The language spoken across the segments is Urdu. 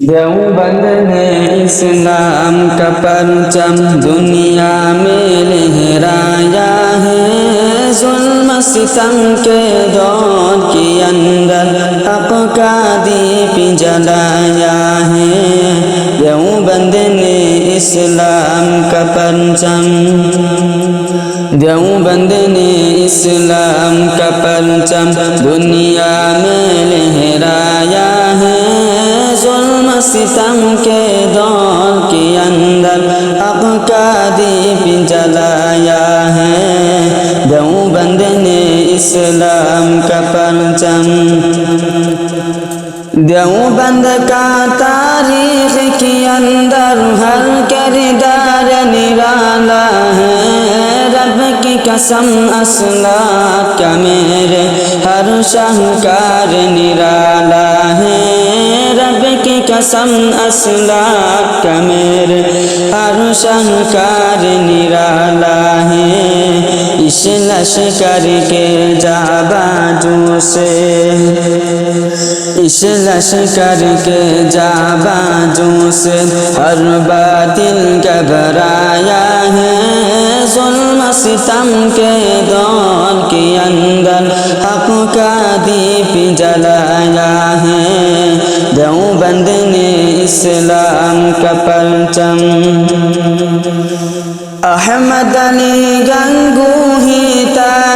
دیوبند نے اسلام کا پرچم دنیا میں لہرایا ہے۔ ظلم ستم کے دور کے اندر حق کا دیپ جلایا ہے۔ دیوبند نے اسلام کا پرچم۔ دیوبند نے اسلام کا پرچم دنیا میں کے دور کے اندر حق کا دیپ جلایا ہے۔ دیوبند نے اسلام کا پرچم۔ دیوبند کا تاریخ کے اندر ہر کردار نرالا ہے۔ رب کی قسم اسلات کا میرے ہر شہکار نرالا ہے۔ رب کی قسم اسلات کا میرے ہر شہکار نرالا ہے۔ اس لشکر کے جا باجو سے اس لشکر کے جا باجوں سے ہر باطل گھبرایا ہے۔ ظلم ستم کے دور کے اندر حق کا دیپ جلایا ہے۔ دیوبند نے اسلام کا پرچم احمد علی گنگو ہی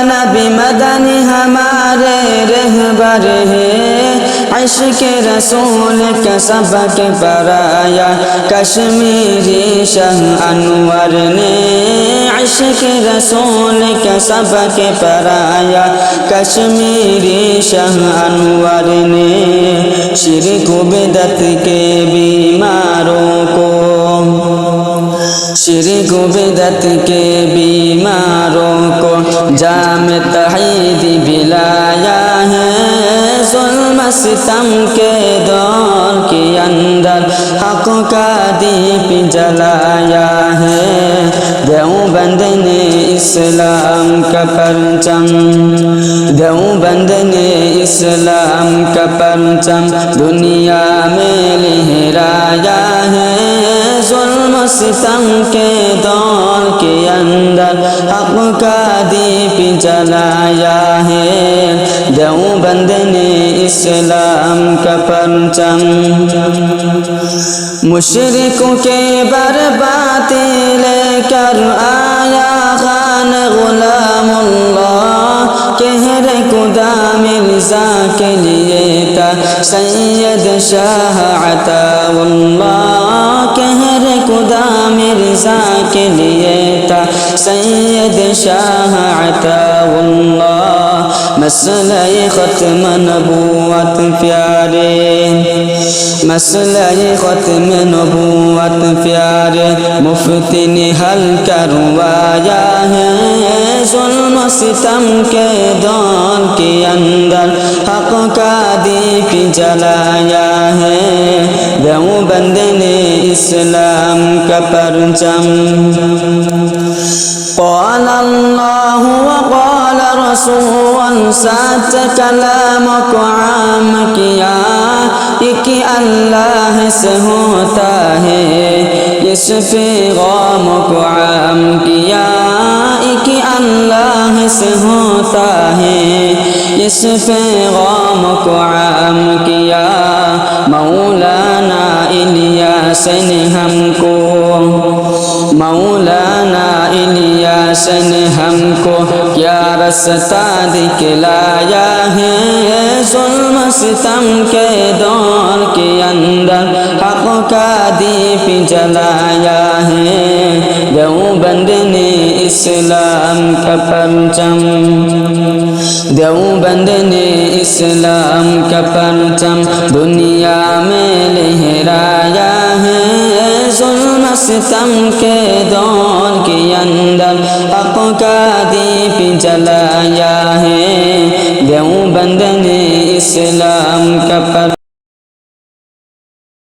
نبی مدن ہمارے رہبر ہے۔ عشق رسول کا سبق پرایا کشمیری شہ انور نے عشق رسول کا سبق پرایا۔ کشمیری شہ انور نے شرک بدت کے بیماروں کو۔ شرک بدت کے بیماروں کو۔ جام تحید بلایا ہے۔ ظلم ستم کے دور کے اندر حق کا دیپ جلایا ہے۔ دیوبند نے اسلام کا پرچم۔ دیوبند نے اسلام کا پرچم دنیا میں لہرایا ہے۔ ظلم ستم کے دور کے اندر حق کا دیپ جلایا ہے۔ دیوبند نے اسلام کا پرچم مشرکوں کے برباد لے کر سید شاہ عطا اللہ کہر خدا مرزا کے لیے تھا سید شاہ عطا اللہ مسئلہ ختم نبوت پیارے مسئلہ ختم نبوت پیارے مفتی نے حل کروایا ہے ظلم ستم کے دور کے اندر حق کا دیپ جلایا ہے دیوبند نے اسلام کا پرچم قال اللہ وقال رسول سات کلام کو عام کیا ایک اللہ سے ہوتا ہے اس پیغام کو عام کیا ایک اللہ سے ہوتا ہے اس پیغام کو عام کیا مولانا الیاس نے ہم کو مولانا الیاس ہم کو کیا رستہ دکھلایا ہے۔ ظلم ستم کے دور کے اندر حق کا دیپ جلایا ہے۔ دیوبند نے اسلام کا پرچم دیوبند نے اسلام کا پرچم دنیا میں لہرایا ہے۔ ظلم ستم کے دور کے اندر حق کا دیپ جلایا ہے۔ دیوبند نے اسلام کا پر